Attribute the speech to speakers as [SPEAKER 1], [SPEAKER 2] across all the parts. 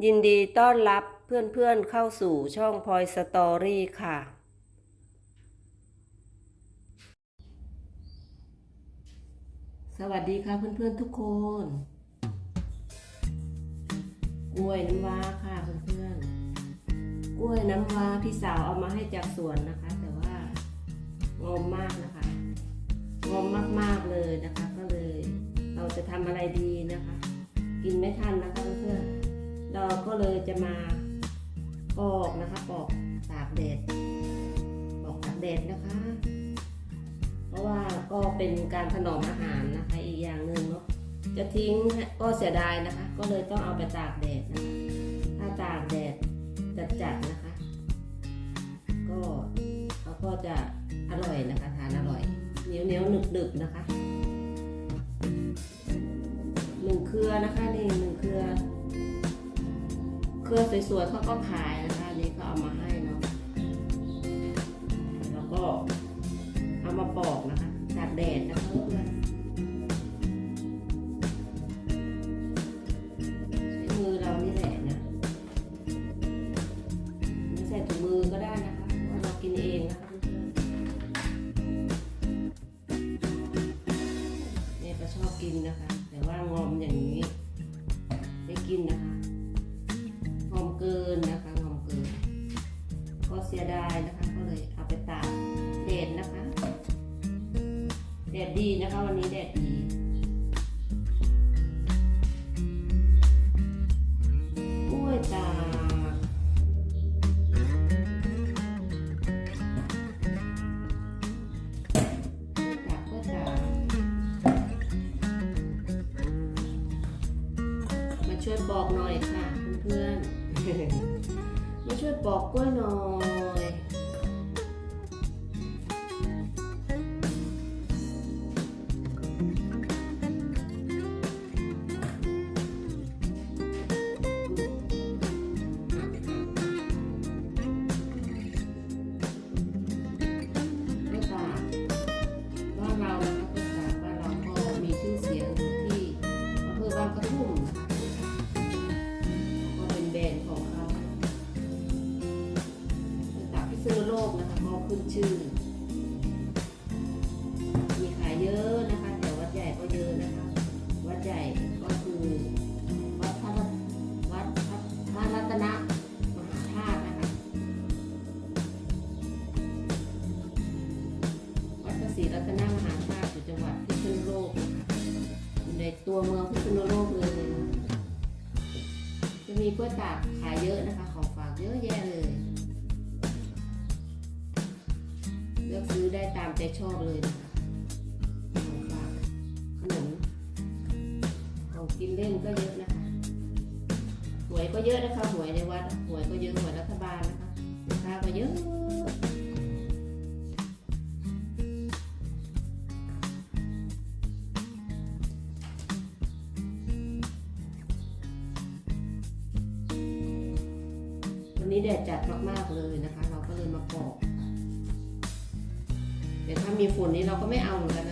[SPEAKER 1] ยินดีต้อนรับเพื่อนๆเข้าสู่ช่องพลอยสตอรี่ค่ะ สวัสดีค่ะเพื่อนๆทุกคน กล้วยน้ำว้าค่ะเพื่อนๆ กล้วยน้ำว้าพี่สาวเอามาให้จากสวนนะคะ แต่ว่างอมมากนะคะงอมมากๆเลยนะคะ ก็เลย เราจะทำอะไรดีนะคะ กินไม่ทันนะคะเพื่อนๆ เราก็เลยจะมาปอกนะคะปอกตากแดดปอกตากแดดนะคะ เพราะว่าก็เป็นการถนอมอาหารนะคะอีกอย่างหนึ่งเนาะจะทิ้งก็เสียดายนะคะ ก็เลยต้องเอาไปตากแดดนะคะ ถ้าตากแดดจัดๆนะคะ ก็เขาก็จะอร่อยนะคะทานอร่อยเหนียวเหนียวหนึบหนึบนะคะหนึ่งเครือนะคะนี่หนึ่งเครือ เครือสวยๆเขาก็ขายนะคะนี่ก็เอามาให้เนาะแล้วก็เอามาปอกนะคะตากแดดนะคะ ช่วยบอกหน่อยค่ะเพื่อนๆมาช่วยปอกกล้วยหน่อย ไม่ตากพิษณุโลกนะคะก็ขึ้นชื่อ เยอะนะคะหวยในวัดหวยก็เยอะหวยรัฐบาลนะคะลูกค้าก็เยอะวันนี้แดดจัดมากๆเลยนะคะ เราก็เลยมาปอกแต่ถ้ามีฝนนี้เราก็ไม่เอาเหมือนกันนะ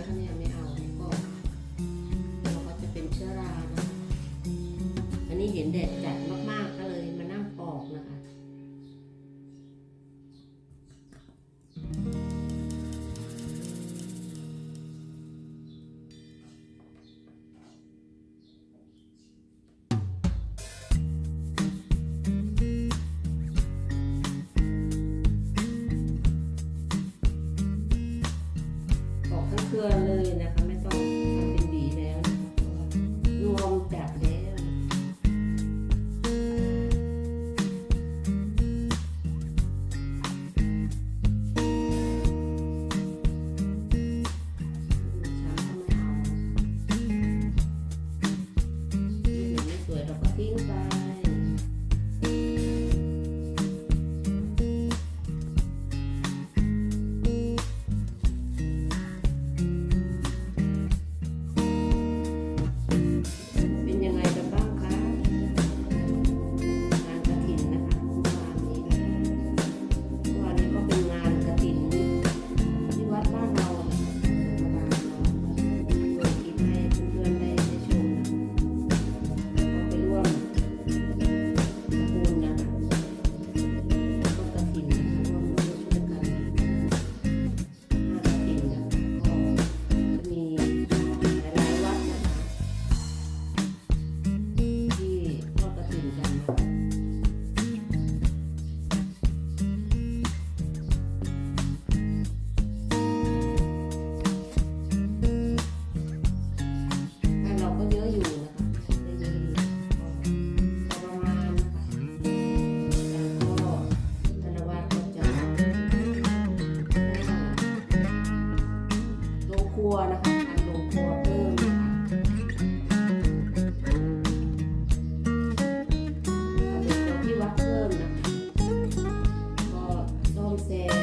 [SPEAKER 1] Yeah.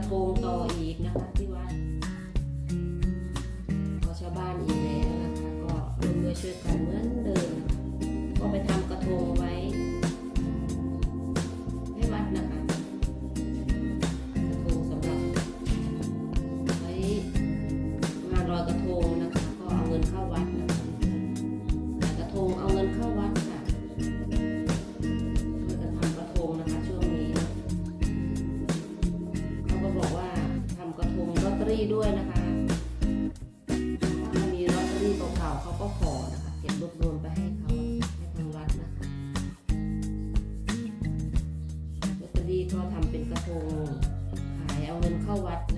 [SPEAKER 1] trop ก็ทำเป็นกระทงขายเอาเงินเข้าวัดน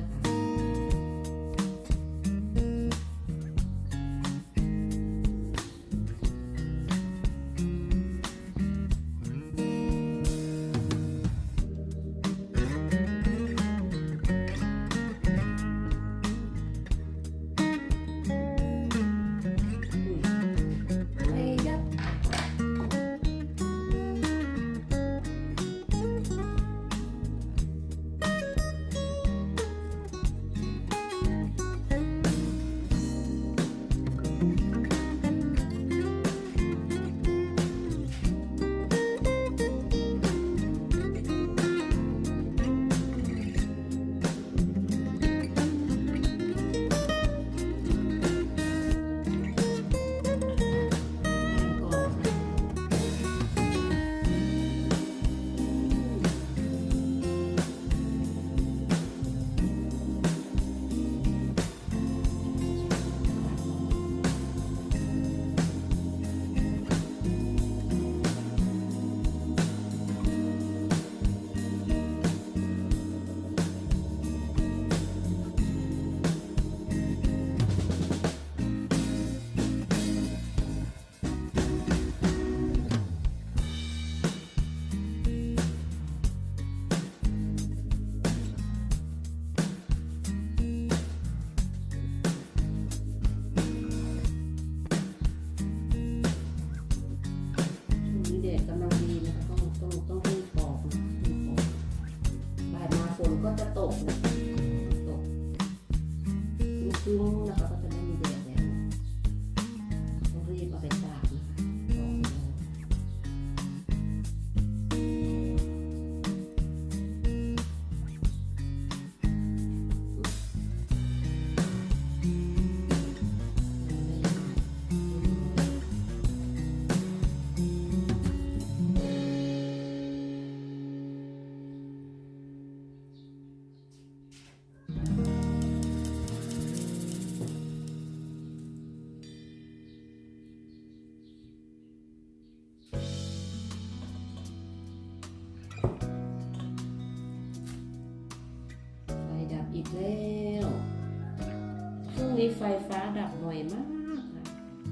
[SPEAKER 1] นี้ไฟฟ้าดับหน่อยมากค่ะ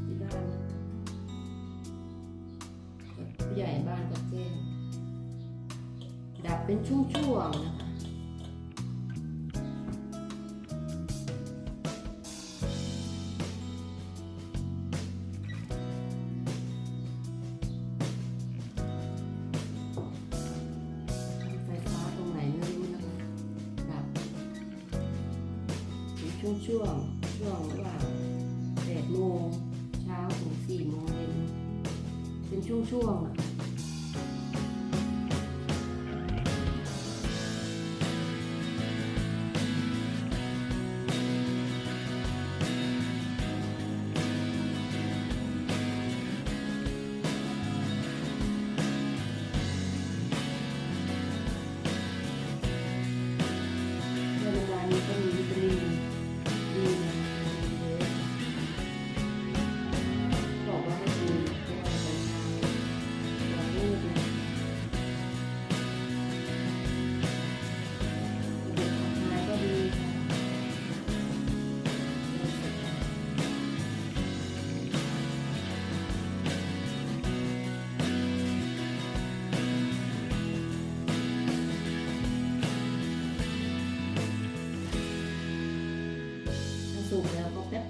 [SPEAKER 1] ที่บ้านผู้ใหญ่บ้านก็แจ้งดับเป็นช่วงๆนะคะช่วง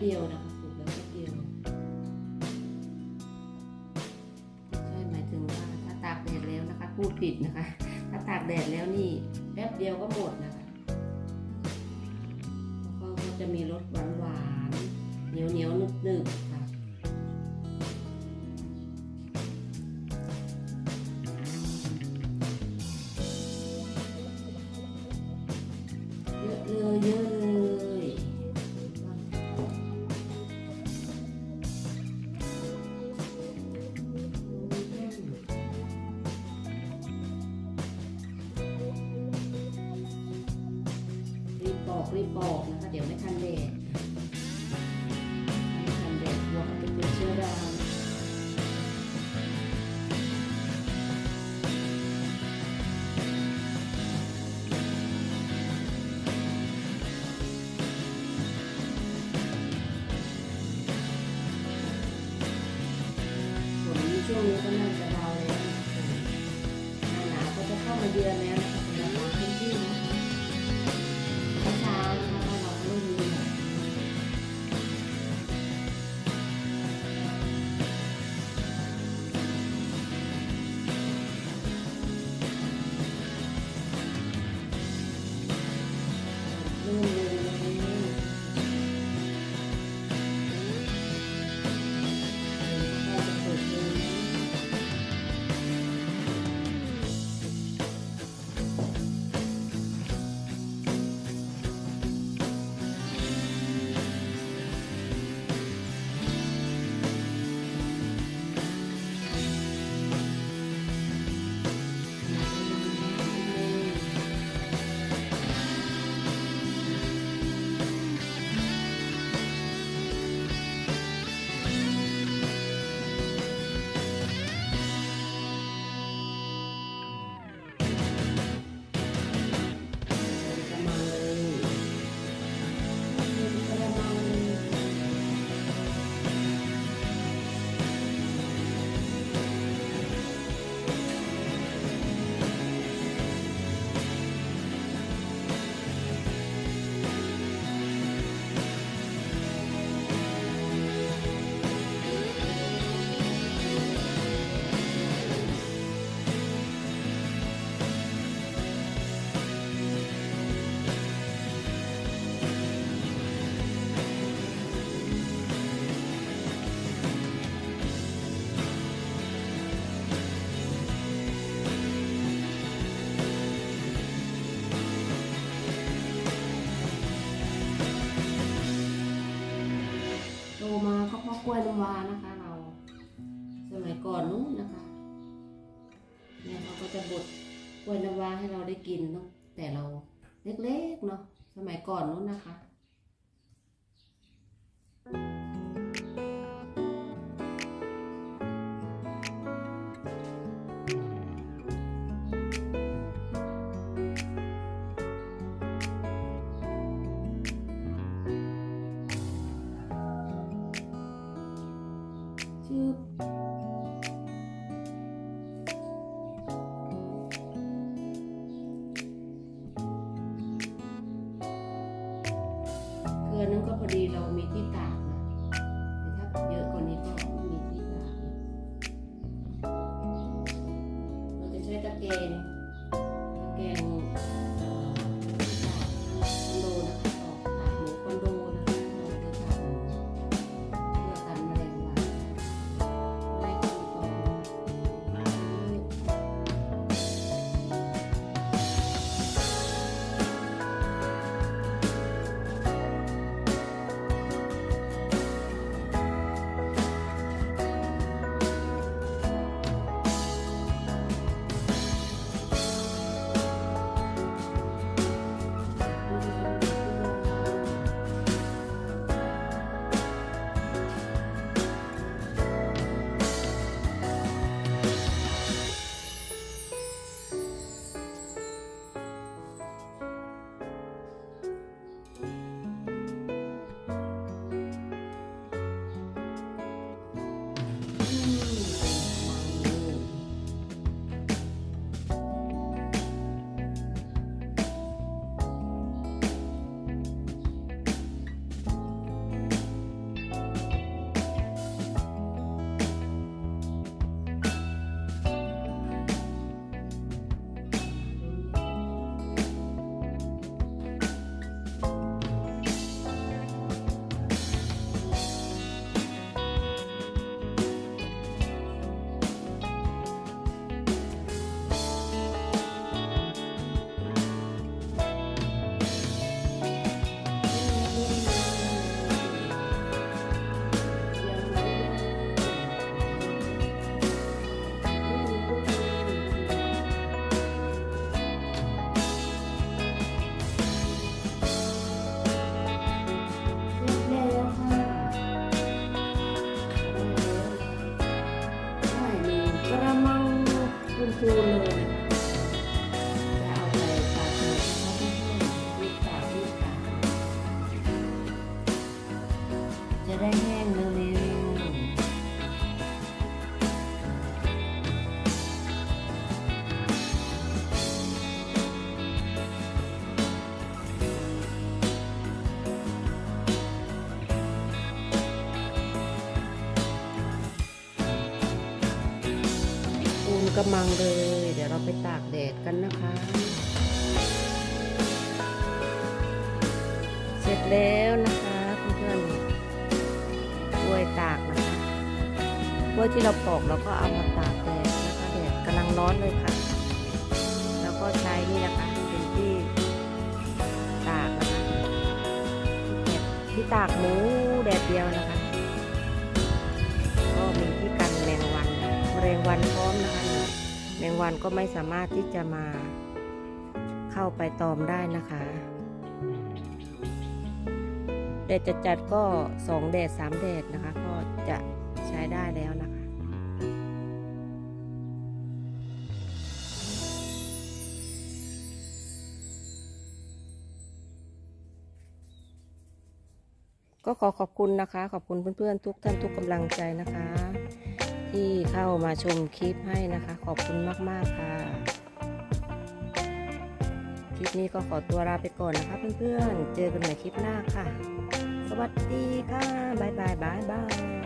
[SPEAKER 1] เดียวนะคะปลูกแล้วแป๊บเดียวใช่หมายถึงว่าถ้าตากแดดแล้วนะคะ พูดผิดนะคะ ถ้าตากแดดแล้วนี่แป๊บเดียวก็หมดนะคะแล้วก็จะมีรสหวานหวานเหนียวเหนียวนึบนึบๆค่ะเยอะเลยเยอะเลย วงนี้ก็น่าจะเบาแล้วหนาวก็จะเข้ามาเยือนแล้วนะคะ กล้วยน้ำว้านะคะ เราสมัยก่อนนู้นนะคะเนี่ยเขาก็จะบดกล้วยน้ำว้าให้เราได้กินเนาะแต่เราเล็กๆเนาะสมัยก่อนนู้นนะคะ ก็พอดีเรามีที่ตาก กระมังเลย เดี๋ยวเราไปตากแดดกันนะคะ เสร็จแล้วนะคะเพื่อนๆกล้วยตากนะคะกล้วยที่เราปอกเราก็เอามาตากแดดนะคะแดดกำลังร้อนเลยค่ะ แล้วก็ใช้นี่นะคะเป็นที่ตากนะคะที่ตากหมูแดดเดียวนะคะ ก็มีที่กันแมงวันแมลงวันพร้อมนะคะ แมงวันก็ไม่สามารถที่จะมาเข้าไปตอมได้นะคะแดดจะจัดก็สองแดดสามแดดนะคะ ก็จะใช้ได้แล้วนะคะ ก็ขอขอบคุณนะคะ ขอบคุณเพื่อนๆทุกท่านทุกกำลังใจนะคะ ที่เข้ามาชมคลิปให้นะคะ ขอบคุณมาก ๆ ค่ะ คลิปนี้ก็ขอตัวลาไปก่อนนะคะเพื่อนๆ เจอกันใหม่คลิปหน้าค่ะ สวัสดีค่ะ บ๊ายบาย บ๊ายบาย